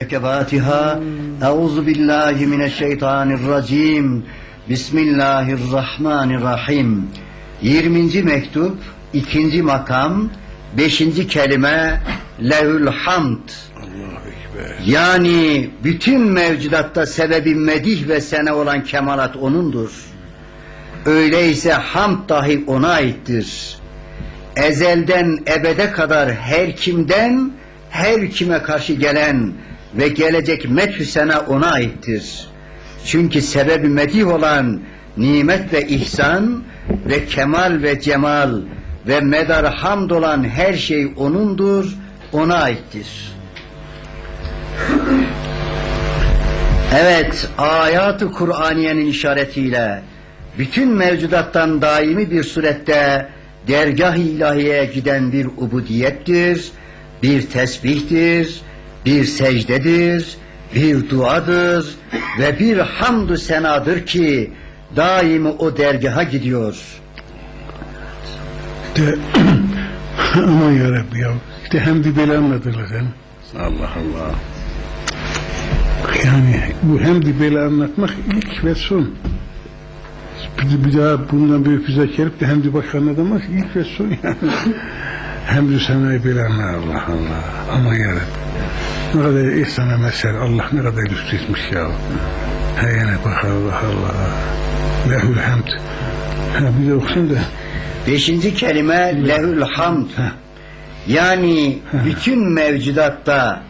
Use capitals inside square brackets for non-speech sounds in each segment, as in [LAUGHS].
Fatiha. Euzu billahi mineşşeytanirracim. Bismillahirrahmanirrahim. 20. mektup, 2. makam, 5. kelime Lehül Hamd. Yani bütün mevcudatta sebebi medih ve sene olan kemalat O'nundur. Öyleyse hamd dahi O'na aittir. Ezelden ebede kadar her kimden, her kime karşı gelen ve gelecek methü sena O'na aittir. Çünkü sebebi medih olan nimet ve ihsan ve kemal ve cemal ve medar hamd olan her şey O'nundur, O'na aittir. Evet, ayat-ı Kur'aniyenin işaretiyle bütün mevcudattan daimi bir surette dergah-ı ilahiyeye giden bir ubudiyettir, bir tesbihtir, bir secdedir, bir duadır ve bir hamdü senadır ki daimi o dergaha gidiyor. İşte [CLEARS THROAT] aman yarabbi ya. İşte hemdi böyle anlatırlar yani. Allah Allah. Yani bu hemdi böyle anlatmak ilk ve son. Bir, bir daha bundan büyük bize gelip de hemdi başka anlatamaz. İlk ve son yani. [LAUGHS] hemdü senayı böyle anlar Allah Allah. Aman yarabbi. Ne kadar ihsana mesel. Allah ne kadar lütfetmiş ya. He yani bak Allah Allah. Lehül hamd. Ha, bir de okusun da. Beşinci kelime lehül hamd. Yani bütün mevcudatta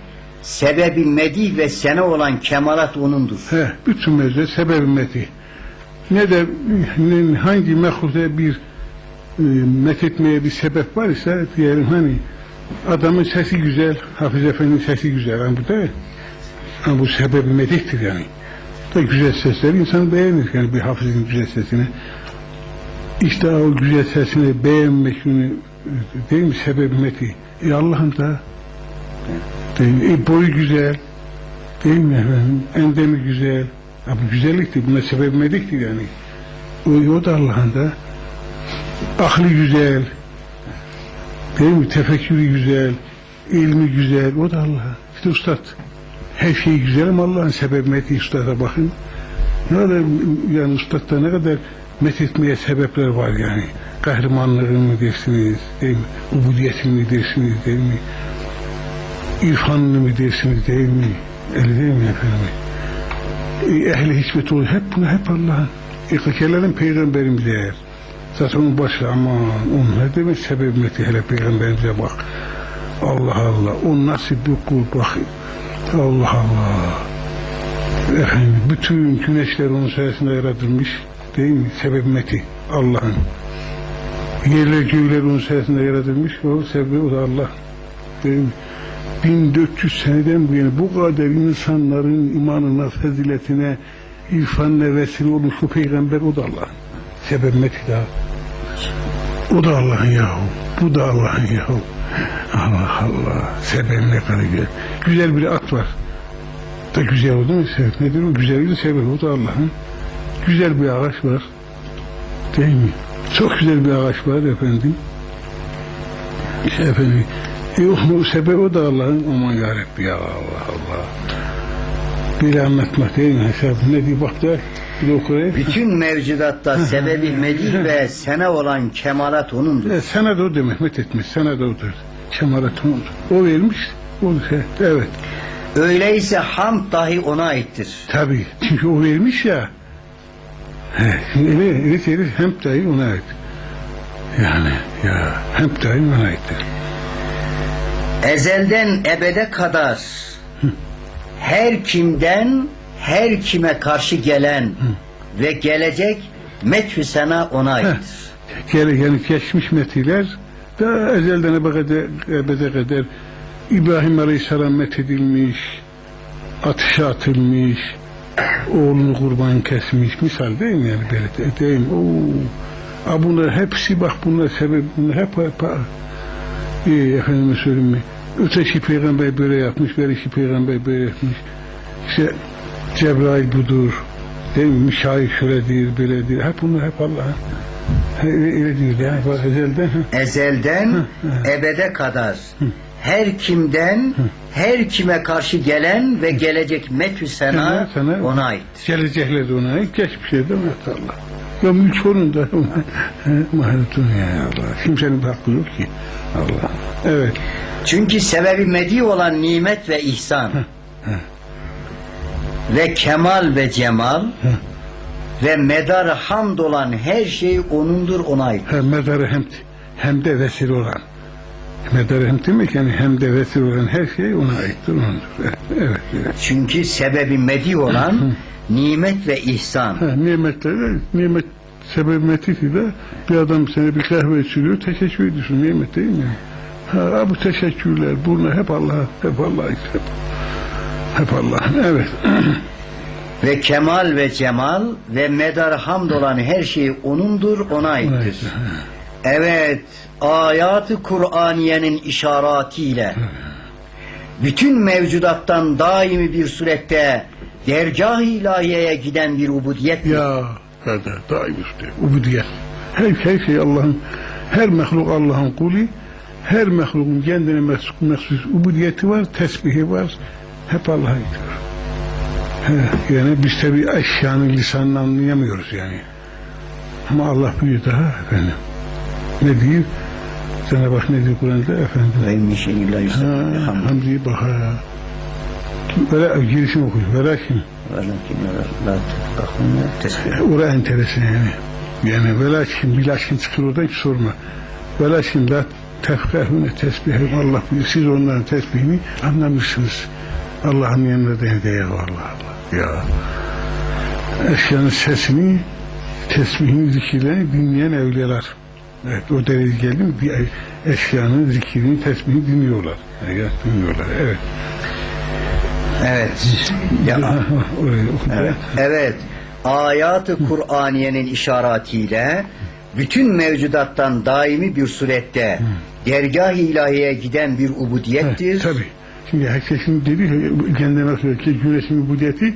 sebebi medih ve sene olan kemalat O'nundur. He, bütün mevzuat sebep ümmeti. Ne de ne- hangi mehluka bir e, methetmeye bir sebep var ise diyelim hani adamın sesi güzel, Hafiz Efendi'nin sesi güzel. Yani bu da ama bu sebep medihtir yani. Da güzel sesler insan beğenir yani bir hafızın güzel sesini. İşte o güzel sesini beğenmek değil mi sebep ümmeti? E Allah'ım da değil mi? E, boyu güzel, Değil mi efendim? Endemi güzel. Ya bu güzelliktir. Buna sebep mediktir yani. O, o da Allah'ın da. Aklı güzel. Değil mi? Tefekkürü güzel. ilmi güzel. O da Allah. İşte ustad. Her şey güzel ama Allah'ın sebep medih ustada bakın. Ne kadar yani ustadda ne kadar methetmeye sebepler var yani. Kahramanlığını dersiniz? Değil mi? Ubudiyetini dersiniz? Değil mi? irfanını mı dersiniz değil mi? Öyle değil mi efendim? E, ehli hizmet olur. Hep bunu hep Allah'ın. İlkelerin peygamberimize eğer. Zaten onun başı ama onun ne demek sebebiyeti hele peygamberimize bak. Allah Allah. O nasıl bir kul bak. Allah Allah. Efendim bütün güneşler onun sayesinde yaratılmış. Değil mi? Sebebiyeti Allah'ın. Yerler göğler onun sayesinde yaratılmış. O sebebi o da Allah. Değil mi? 1400 seneden bu yana bu kadar insanların imanına, faziletine, irfanına vesile olmuş bu peygamber o da Allah. Sebep daha. O da Allah'ın yahu. Bu da Allah'ın yahu. Allah Allah. Sebep ne kadar güzel. Güzel bir at var. Da güzel o değil mi? Sebep nedir o? Güzel bir sebep. O da Allah'ın. Güzel bir ağaç var. Değil mi? Çok güzel bir ağaç var efendim. Şey efendim. Yok mu sebep o da Allah'ın aman yarabbi ya Allah Allah. Böyle anlatmak değil mi? Hesap ne diyor bak da bir de okuyayım. Bütün mevcudatta sebebi medih ve sene olan kemalat O'nundur. E, sana da o demek methetmiş. Sana da odur. Kemarat odur. O vermiş. O şey, evet. Öyleyse hamd dahi O'na aittir. Tabii. Çünkü o vermiş ya. Şimdi öyle öyle hem dahi ona ait. Yani ya hem dahi ona aittir. Ezelden ebede kadar her kimden her kime karşı gelen ve gelecek methü sena O'na aittir. Gele, yani geçmiş metiler da ezelden ebede, kadar İbrahim Aleyhisselam methedilmiş, ateşe atılmış, oğlunu kurban kesmiş, misal değil mi yani böyle de- değil mi? Oo. Ha bunlar hepsi bak bunlar sebep, bunlar hep, hep e, efendime söyleyeyim mi? Öteki peygamber böyle yapmış, beriki peygamber böyle yapmış. İşte Cebrail budur, değil mi? Müşahit şöyledir, böyledir. Hep bunlar hep Allah'ın. He, Öyle, diyor ya. Ezelden. Ezelden ebede kadar her kimden her kime karşı gelen ve gelecek metü sena ona aittir. Gelecekler ona ait, geçmişler de ona Allah. Ya mülk onun da [LAUGHS] maharetun ya Allah. Kimsenin hakkı yok ki. Allah. Evet. Çünkü sebebi medi olan nimet ve ihsan ve kemal ve cemal ve medar hamd olan her şey onundur ona ait. Ha, medarı hem, hem de vesile olan. Medarı hem demek yani hem de vesile olan her şey ona aittir onundur. [LAUGHS] Evet. evet. Çünkü sebebi medi olan nimet ve ihsan. Ha, nimetleri, nimet sebebi metifiyle bir adam sana bir kahve içiriyor, teşekkür ediyorsun. Nimet değil mi? Ha, bu teşekkürler, bunlar hep Allah, hep Allah hep, hep Allah. Evet. [CLEARS THROAT] Ve kemal ve cemal ve medar hamd olan her şey onundur ona aittir. Evet, ayat-ı Kur'aniyenin işaretiyle bütün mevcudattan daimi bir surette dergah-ı ilahiyeye giden bir ubudiyet Ya hadi daim işte ubudiyet. Her, her şey Allah'ın her mehluk Allah'ın kulu. Her mehlukun kendine mes- mahsus ubudiyeti var, tesbihi var. Hep Allah'a gidiyor. He, Yani biz tabi eşyanın lisanını anlayamıyoruz yani. Ama Allah büyüyor daha efendim. Ne diyor? Cenab-ı Hak ne diyor Kur'an'da efendim? ve min şeyin la Ha, yusabbihu bihamdihi. hamdi bak ha. Böyle girişim okuyor. Velakin. Velakin la tefkahune tesbih. Ora enteresan yani. Yani velakin bilakin çıkır oradan ki sorma. Velakin la tefkahune tesbihim Allah bilir. Siz onların tesbihini anlamışsınız. Allah'ın yanında da hediye Allah Allah. Ya. Eşyanın sesini, tesbihini, zikirlerini dinleyen evliyalar. Evet o derece geldim. Bir eşyanın zikirini, tesbihini dinliyorlar. Evet, dinliyorlar. Evet. Evet. [LAUGHS] Ya. Evet. evet. Ayat-ı Kur'aniyenin işaretiyle bütün mevcudattan daimi bir surette dergah-ı ilahiyeye giden bir ubudiyettir. Tabi. Şimdi herkesin dedi kendine nasıl ki güneşin ubudiyeti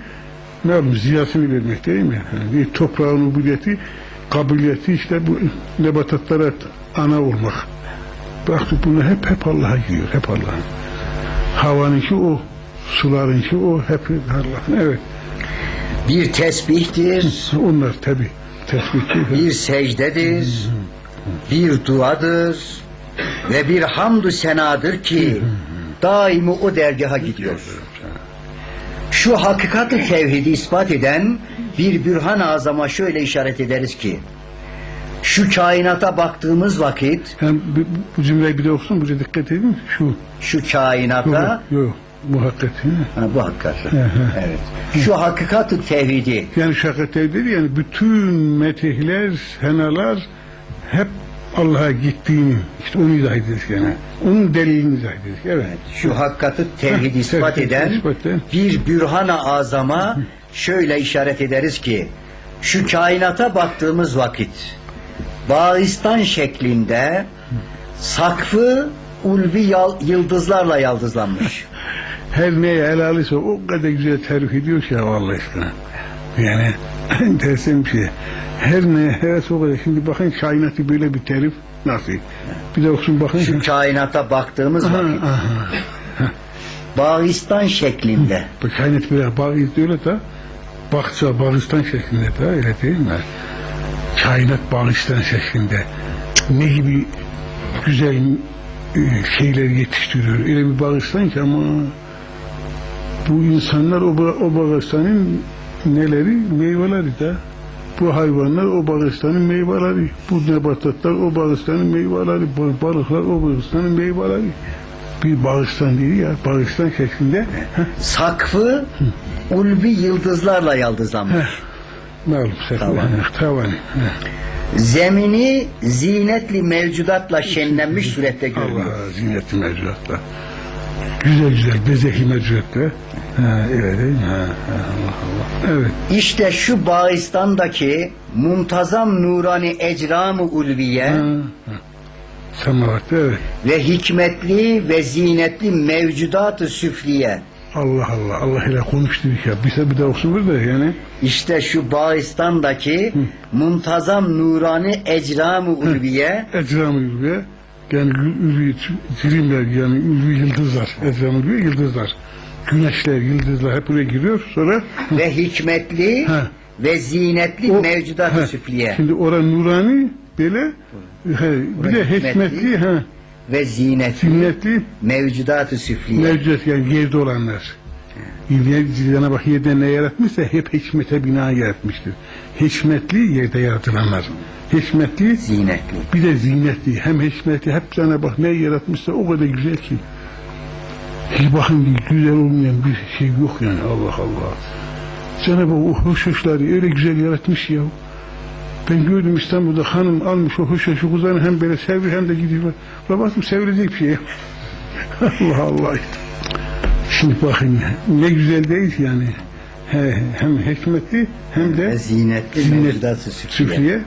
ne yapayım ziyasını vermek değil mi? Yani toprağın ubudiyeti kabiliyeti işte bu nebatatlara ana olmak. Baktık bunlar hep hep Allah'a gidiyor. Hep Allah'ın. Havanınki o, sularınki o, hep Allah'ın. Evet. Bir tesbihtir, [LAUGHS] Onlar tabi. Tesbihçi. bir secdedir, bir duadır ve bir hamdü senadır ki daimi o dergaha gidiyor. Şu hakikati tevhidi ispat eden bir bürhan azama şöyle işaret ederiz ki şu kainata baktığımız vakit Hem bu, bu cümleyi bir de okusun, buraya dikkat edin. Şu, şu kainata yok, yok, muhakkak. ha, bu hakikat. evet. Şu hakikati tevhidi Yani şakat dedi yani bütün metihler, senalar hep Allah'a gittiğini işte onu izah ederiz yani. Onun delilini izah ederiz. Evet. şu hakikati tevhid ispat eden bir bürhana azama şöyle işaret ederiz ki şu kainata baktığımız vakit bağistan şeklinde sakfı ulvi yıldızlarla yaldızlanmış. [LAUGHS] Her neye el alırsa o kadar güzel tarif ediyor ki Allah aşkına. Yani [CLEARS THROAT] enteresan bir şey. Her neye evet o kadar. Şimdi bakın kainatı böyle bir tarif nasıl? Bir de okusun bakın. Şu kainata baktığımız Aha, vakit aha. bağistan şeklinde Bu kainat böyle bağ izliyorlar da bakça bağıstan şeklinde de öyle değil mi? Kainat bağıstan şeklinde ne gibi güzel e, şeyler yetiştiriyor. Öyle bir bağıstan ki ama bu insanlar o, o bağıstanın neleri? Meyveleri de. Bu hayvanlar o bağıstanın meyveleri. Bu nebatatlar o bağıstanın meyveleri. Bu balıklar o bağıstanın meyveleri. Bir bağıstan değil ya. Bağıstan şeklinde. Heh. sakfı ulvi yıldızlarla yaldızlanmış. Malum Tavan. sefer. Tavan. Zemini zinetli mevcudatla şenlenmiş surette görünüyor. Allah zinetli mevcudatla. Güzel güzel. Ha, öyle değil mi? Ha, ha, Allah Allah. Evet. İşte şu Bağistan'daki muntazam nurani ecram-ı ulviye Ha, evet. ve hikmetli ve zinetli mevcudat-ı süfliye Allah Allah. Allah ile konuştu ya. Bize bir de okusun da yani. işte şu Bağistan'daki muntazam nurani ecram-ı ulviye Ecram-ı Ülge Yani ülvi cirimler yani ülvi yıldızlar. Ezan oluyor yıldızlar. Güneşler, yıldızlar hep buraya giriyor. Sonra [LAUGHS] ve hikmetli Ha. ve zinetli O- mevcudat-ı ha, süfliye Şimdi oran nurani böyle he, bir de hikmetli. ha, ve zinetli ziynetli mevcudat-ı süfliye. mevcut yani yerde olanlar. Cenab-ı Hak yerde ne yaratmışsa hep hikmete bina yaratmıştır. Hikmetli yerde yaratılanlar. Hikmetli zinetli. bir de ziynetli. Hem hikmetli hep Cenab-ı Hak ne yaratmışsa o kadar güzel ki. Hiç bakın güzel olmayan bir şey yok yani Allah Allah. Cenab-ı Hak o hoş hoşları öyle güzel yaratmış ya. Ben gördüm İstanbul'da hanım almış o hoş hoş kızlarını hem böyle seviyor hem de gidiyor. Ulan baktım sevilecek bir şey. [LAUGHS] Allah Allah. Şimdi bakın ne güzel değil yani. He, hem hikmetli hem de zinetli mevcudat-ı süfliye. süfriye.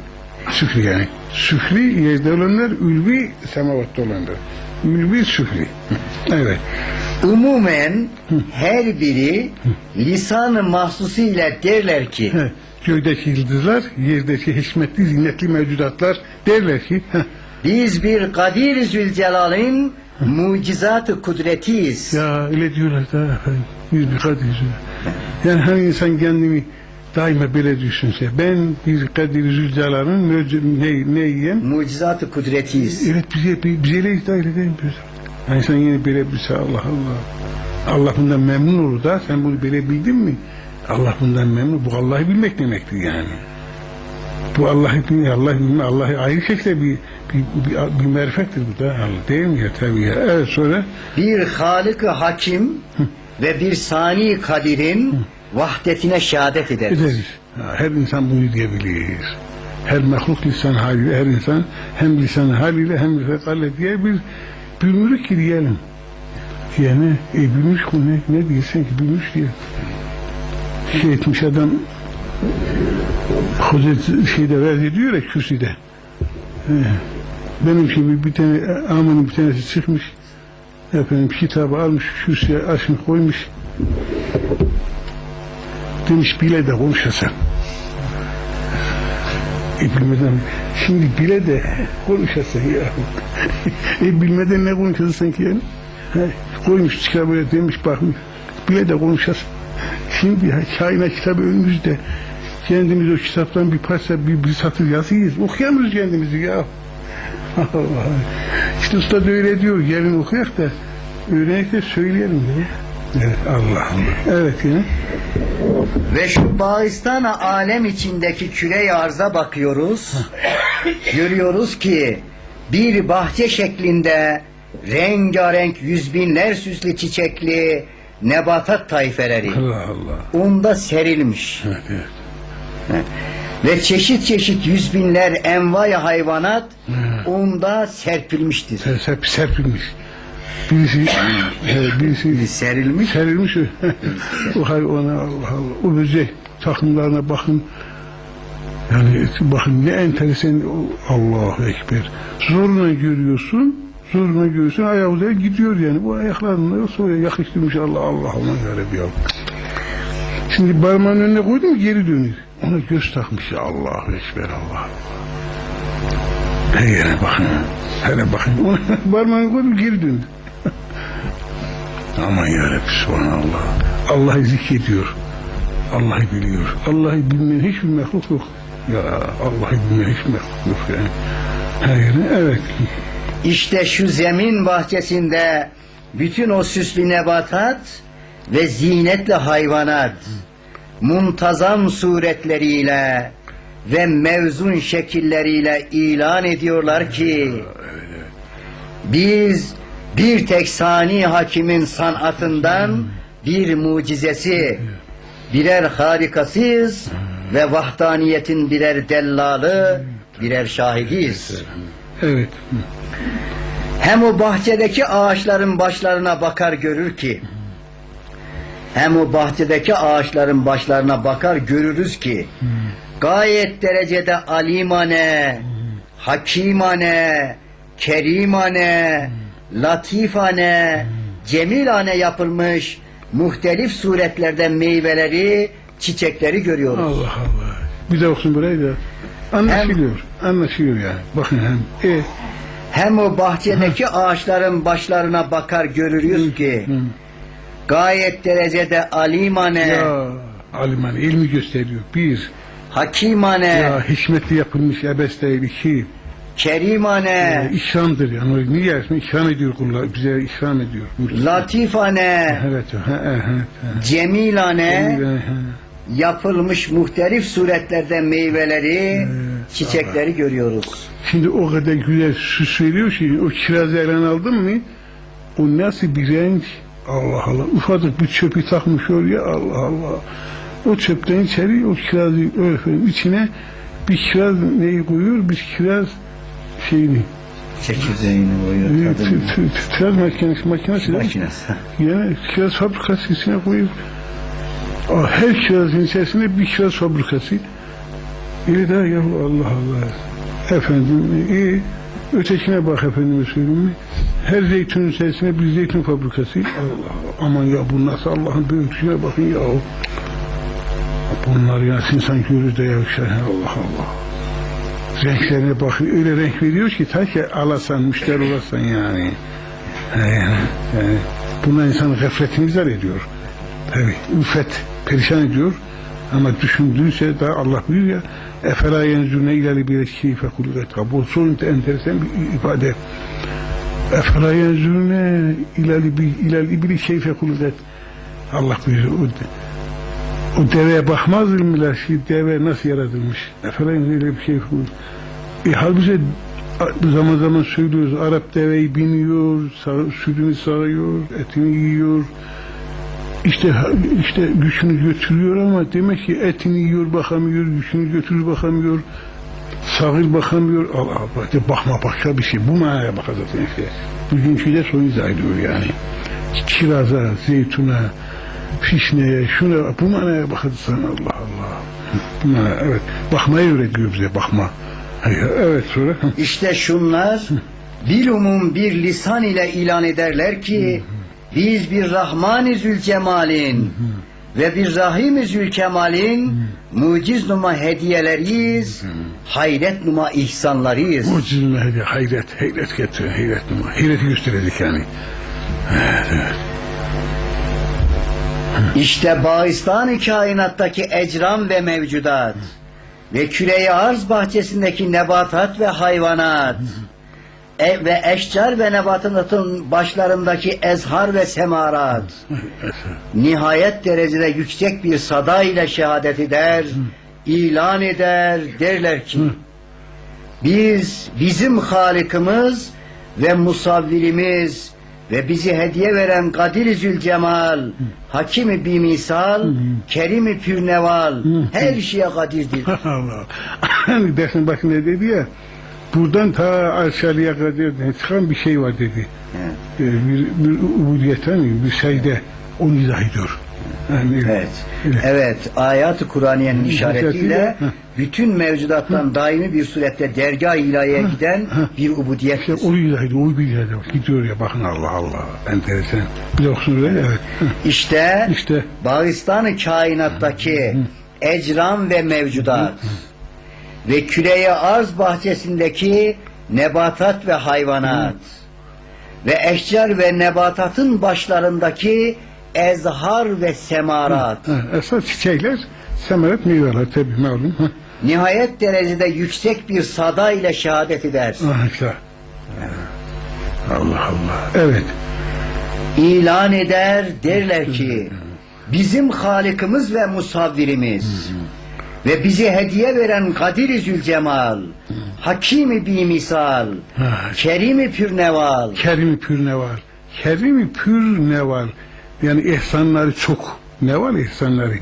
Süfri yani. Süfri yerde olanlar, ülvi semavatta olanlar. Ülvi süfri. [LAUGHS] Evet. Umumen her biri lisan-ı mahsusuyla derler ki Göydeki yıldızlar, yerdeki hikmetli, zinetli mevcudatlar derler ki biz bir Kadir Zülcelal'in mucizat-ı kudretiyiz. ya öyle diyorlar da efendim, biz bir kadiriz. Yani hani insan kendini daima böyle düşünse ben bir Kadir Zülcelal'ın ne, neyim? Mucizat-ı kudretiyiz. Evet bize, bize öyle iddia edemiyoruz. Yani insan yine böyle bilse Allah Allah. Allah bundan memnun olur da sen bunu böyle bildin mi? Allah bundan memnun. Bu Allah'ı bilmek demektir yani. Bu Allah'ı bilmek, Allah bilmek, Allah'ı ayrı şekilde bir, bir, bir, bir marifettir bu da. Allah değil mi ya tabii ya. Evet sonra Bir Halık-ı Hakim ve bir Sani Kadir'in vahdetine şehadet ederiz. ederiz. Her insan bunu diyebilir. Her mahluk lisan haliyle, her insan hem lisan haliyle hem fekalle diye bir bilmiyor ki diyelim. Yani e, bilmiş bu ne, ne diyorsun ki bilmiş diye. Şey etmiş adam Hazreti şeyde verdi diyor ya kürsüde. Benim şimdi bir tane amanın bir tanesi çıkmış. Efendim kitabı almış kürsüye açmış koymuş. Demiş bile de konuşasın. E bilmeden, şimdi bile de konuşasın ya. e bilmeden ne konuşasın ki yani? He, koymuş kitabı demiş bakmış. Bile de konuşasın. Şimdi ha, kainat kitabı önümüzde. Kendimiz o kitaptan bir parça, bir, bir satır yazıyız. Okuyamıyoruz kendimizi ya. Allah. İşte usta da öyle diyor. Gelin okuyak da öğrenek de söyleyelim diye. Evet Allah Allah. Evet yani. Ve şu Bağistan alem içindeki küre arza bakıyoruz. Görüyoruz ki bir bahçe şeklinde rengarenk yüz binler süslü çiçekli nebatat tayfeleri Allah Allah. onda serilmiş. Evet, evet. Ve çeşit çeşit yüz binler envai hayvanat onda serpilmiştir. Ser, serp, serpilmiş. Birisi, e, birisi Serilmiş. serilmiş. [LAUGHS] o hayvana Allah Allah. O böcek takımlarına bakın. Yani bakın ne enteresan Allahu Ekber. Zorla görüyorsun. Zorla görüyorsun. Ayağı uzaya gidiyor yani. Bu ayaklarını yoksa oraya yakıştırmış Allah Allah ona göre bir Allah. Şimdi parmağın önüne koydun mu geri dönüyor. Ona göz takmış ya Allahu Ekber Allah. Yere bakın. Hele bakın. Ona [LAUGHS] parmağını koydum geri döndü. Aman yarabbim subhanallah. Allah'ı zikrediyor. Allah'ı biliyor. Allah'ı bilmeyen hiçbir mehluk yok. Ya Allah'ı bilmeyen hiçbir mehluk yok yani. Yere evet. İşte şu zemin bahçesinde bütün o süslü nebatat ve zinetli hayvanat muntazam suretleriyle ve mevzun şekilleriyle ilan ediyorlar ki biz bir tek sani hakimin sanatından bir mucizesi birer harikasıyız ve vahdaniyetin birer dellalı birer şahidiyiz. Evet. Hem o bahçedeki ağaçların başlarına bakar görür ki hem o bahçedeki ağaçların başlarına bakar görürüz ki gayet derecede alimane, hakimane, kerimane, latifane, cemilane yapılmış muhtelif suretlerde meyveleri, çiçekleri görüyoruz. Allah Allah. Bir de olsun burayı da anlaşılıyor. Anlaşılıyor yani. Bakın hem e, Hem o bahçedeki ağaçların başlarına bakar görürüz ki gayet derecede alimane, Ya aliman ilmi gösteriyor. Bir, hakimane, ya hikmetli yapılmış ebes değil. İki, kerimane, e, ikramdır yani. O Niye yersin? İkram ediyor kullar. Bize ikram ediyor. latifane, Evet, ha, cemilane Evet, ha. yapılmış muhtelif suretlerde meyveleri, çiçekleri görüyoruz. Şimdi o kadar güzel su söylüyor ki o kirazı elden aldın mı o nasıl bir renk Allah Allah ufacık bir çöpü takmış oraya Allah Allah o çöpten içeri o kirazı öyle içine bir kiraz neyi koyuyor bir kiraz şeyini Çekirdeğini e, koyuyor. t- t- t- kiraz makinesi makinesi? Makinesi. [LAUGHS] Yani kiraz fabrikası içine koyup her kirazın içerisinde bir kiraz fabrikası. İyi de ya Allah Allah. Efendim iyi. Ötekine bak efendime söyleyeyim mi? Her zeytinin içerisinde bir zeytin fabrikası. Allah. Aman ya bu nasıl Allah'ın büyüklüğüne bakın ya. Bunlar ya insan görür de ya Allah Allah. Renklerine bakın öyle renk veriyor ki ta ki alasan müşteri olasan yani. Yani, yani buna insan gafletini zar ediyor. Tabi üfet perişan ediyor. Ama düşündüğünse daha Allah buyuruyor ya Efela yenzune ileri bir keyfe kuluret. Bu son enteresan bir ifade. Efela yenzune ileri bir ileri bir keyfe kuluret. Allah buyuruyor. O, o deveye bakmaz ki deve nasıl yaratılmış? Efela yenzune ileri bir keyfe kuluret. E, halbuki zaman zaman söylüyoruz Arap deveyi biniyor, sağ, sütünü sağıyor, etini yiyor. İşte işte güçünü götürüyor ama demek ki etini yiyor bakamıyor, güçünü götürür bakamıyor, sağır bakamıyor. Allah Allah bakma başka bir şey. Bu manaya bakacaksın işte. Bugünkü de son izah ediyor yani. Kiraza, zeytuna, fişneye, şuna bu manaya bakacaksın Allah Allah. Bu manaya, evet. Bakmayı öğretiyor bize bakma. Evet sonra. İşte şunlar bilumum bir lisan ile ilan ederler ki biz bir Rahman-ı Zülcemal'in ve bir Rahim-i Zülkemal'in muciz numa hediyeleriyiz, hayret numa ihsanlarıyız. Mucizme hediye, hayret, hayret getir, hayret numara. Hayreti gösterecek yani. İşte bağistan-ı kainattaki ecram ve mevcudat ve küre arz bahçesindeki nebatat ve hayvanat. E, ve eşcar ve nebatatın başlarındaki ezhar ve semarat. Nihayet derecede yüksek bir sada ile şehadet eder, ilan eder, derler ki biz, bizim Halikimiz ve musavvirimiz ve bizi hediye veren Kadir-i Zülcemal, Hakim-i Bimisal, Kerim-i Pürneval, her şeye kadirdir. [LAUGHS] Allah. [LAUGHS] Dersin başında dedi ya, buradan ta aşağıya kadar çıkan bir şey var dedi. Ee, bir, bir ubudiyet hani bir şeyde onu izah ediyor. Yani, Evet. Evet. Evet, ayat-ı Kur'aniyenin işaretiyle bütün mevcudattan daimi bir surette dergah ilahiye giden bir ubudiyettir. İşte o bir yerde bak, gidiyor ya bakın Allah Allah. Enteresan. Bir de okusun öyle evet. İşte İşte Bağistan-ı kainattaki ecram ve mevcudat ve küreye arz bahçesindeki nebatat ve hayvanat ve eşcar ve nebatatın başlarındaki ezhar ve semarat ha, esas çiçekler, semaret meyveler tabii malum. Ha. nihayet derecede yüksek bir sada ile şehadet eder. Ah, işte. Allah Allah. Evet. İlan eder derler ki bizim Halikimiz ve musavvirimiz ve bizi hediye veren Kadir-i Zülcemal, Hakim-i Bimisal, Ha, Kerim-i Pürneval, Kerim pür ne var? Kerim pür ne var? Yani ihsanları çok. Ne var ihsanları?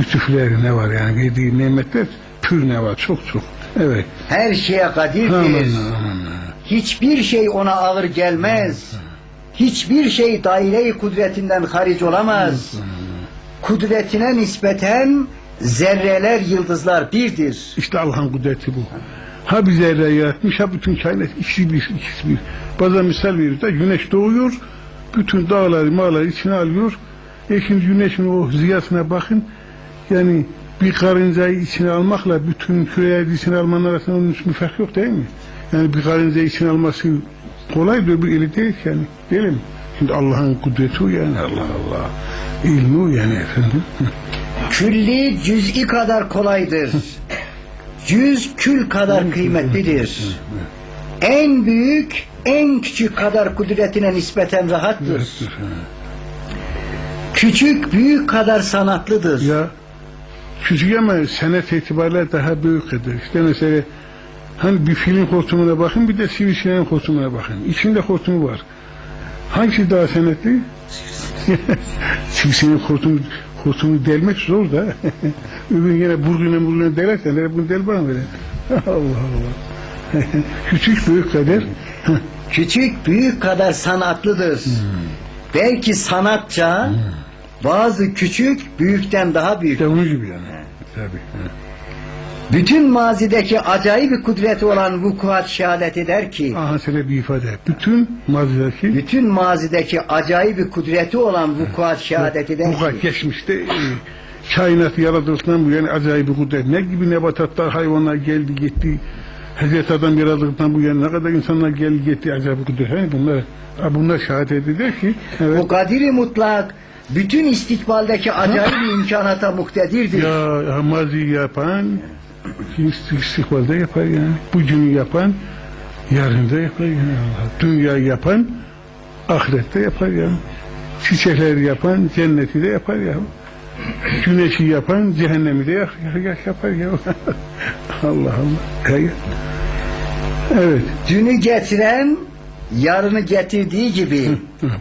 Lütufları ne var yani verdiği nimetler pür ne var? Çok çok. Evet. her şeye aman. Hiçbir şey ona ağır gelmez. Hiçbir şey daire-i kudretinden hariç olamaz. Kudretine nispeten zerreler, yıldızlar birdir. İşte Allah'ın kudreti bu. Ha bir zerre yaratmış ha bütün kainat ikisi bir ikisi bir. Bazen misal verir de güneş doğuyor bütün dağları mağları içine alıyor. E şimdi güneşin o ziyasına bakın yani bir karıncayı içine almakla bütün küreleri içine almanın arasında onun hiçbir fark yok değil mi? Yani bir karınca için alması kolay da bir eli değil yani. Değil mi? Şimdi Allah'ın kudreti yani. Allah Allah. İlmi yani efendim. [LAUGHS] Külli cüz'i kadar kolaydır. [LAUGHS] Cüz kül kadar kıymetlidir. En büyük en küçük kadar kudretine nispeten rahattır. [LAUGHS] Küçük büyük kadar sanatlıdır. ya küçük ama senet itibariyle daha büyüktür. İşte mesela hani bir film hortumuna bakın bir de sivrisineğin hortumuna bakın. İçinde hortumu var. Hangisi daha senetli? [LAUGHS] sivrisineğin hortumu, hortumu delmek zor da. [LAUGHS] Öbür yine burguna burguna delersen bunu del bana böyle. Allah Allah. [LAUGHS] Küçük büyük kadar. [LAUGHS] Küçük büyük kadar sanatlıdır. Belki sanatça bazı küçük büyükten daha büyük. İşte onun gibi yani. Tabii. Bütün mazideki acayip bir kudreti olan vukuat şehadet eder ki Aha sana bir ifade. Bütün mazideki bütün mazideki acayip bir kudreti olan vukuat şehadet eder ki geçmişte e, kainat yaratılışından bu yani acayip bir kudret. Ne gibi nebatatlar, hayvanlar geldi gitti. Hazreti Adam yaratıldıktan bu yana ne kadar insanlar geldi gitti bir kudret. Yani bunlar, ha, bunlar şehadet eder ki evet. o kadiri mutlak bütün istikbaldeki acayip bir imkanata muktedirdir. Ya, mazi yapan ist- istikbalde yapar yani. Bugünü yapan yarın da yapar yani. Dünya yapan ahirette yapar ya. Çiçekleri yapan cenneti de yapar ya. Güneşi yapan cehennemi de yak- yak- yapar ya. [LAUGHS] Allah Allah. Evet. Dünü getiren yarını getirdiği gibi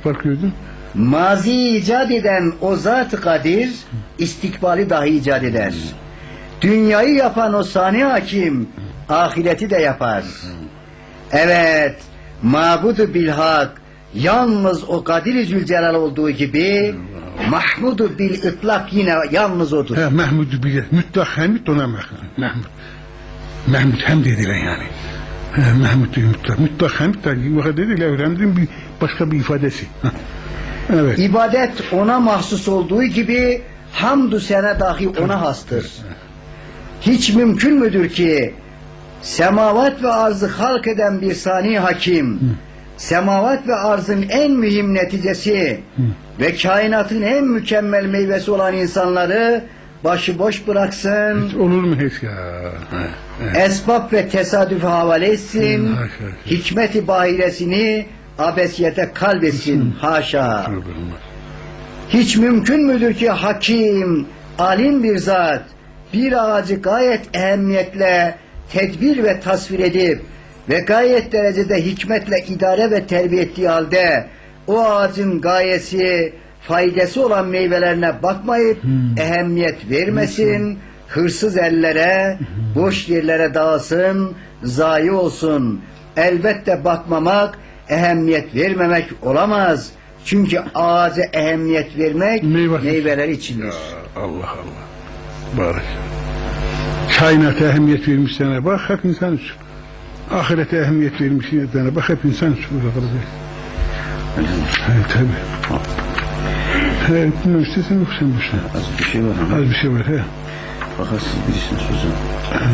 Bak gördün. mazi icat eden o zat-ı kadir istikbali dahi icat eder. Dünyayı yapan o sani hakim ahireti de yapar. Evet, mabudu bilhak yalnız o Kadir-i Zülcelal olduğu gibi Mahmudu bil ıtlak yine yalnız odur. Ha, Mahmud bile mutlak hamid ona Mahmud. Mahmud. Mahmud hem dediler yani. Ha, Mahmud diyor mutlak. Mutlak hamid de vakit dediler. Öğrendiğim bir başka bir ifadesi. Ha. Evet. İbadet ona mahsus olduğu gibi hamdü sene dahi ona hastır. Hiç mümkün müdür ki semavat ve arzı halk eden bir sani hakim semavat ve arzın en mühim neticesi ve kainatın en mükemmel meyvesi olan insanları başıboş bıraksın, Hiç olur mu hiç ya? Esbab ve tesadüfe havale etsin, Hı, haşa. hikmeti bahiresini abesiyete kalbetsin, haşa. Olmaz. Hiç mümkün müdür ki hakim, alim bir zat bir ağacı gayet ehemmiyetle tedbir ve tasvir edip ve gayet derecede hikmetle idare ve terbiye ettiği halde o ağacın gayesi, faydası olan meyvelerine bakmayıp ehemmiyet vermesin, hırsız ellere, boş yerlere dağılsın, zayi olsun. Elbette bakmamak, ehemmiyet vermemek olamaz. Çünkü ağaca ehemmiyet vermek Meyve- meyveler içindir. Allah Allah. Barik. Kainata ehemmiyet vermiş sana bak hep insan için. Ahirete ehemmiyet vermiş sana bak hep insan için. Evet tabi. Evet, istesin yoksa bu şey. Az bir şey var ama Az bir şey var he. fakat siz birisinin sözü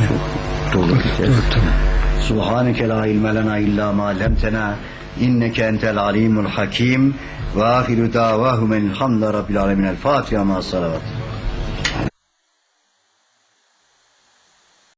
çok dolu bir Evet, tamam. Subhaneke la ilme lena illa ma lemtena inneke entel alimul hakim ve ahiru davahum elhamdülillahi rabbil alemin el Fatiha ma salavat.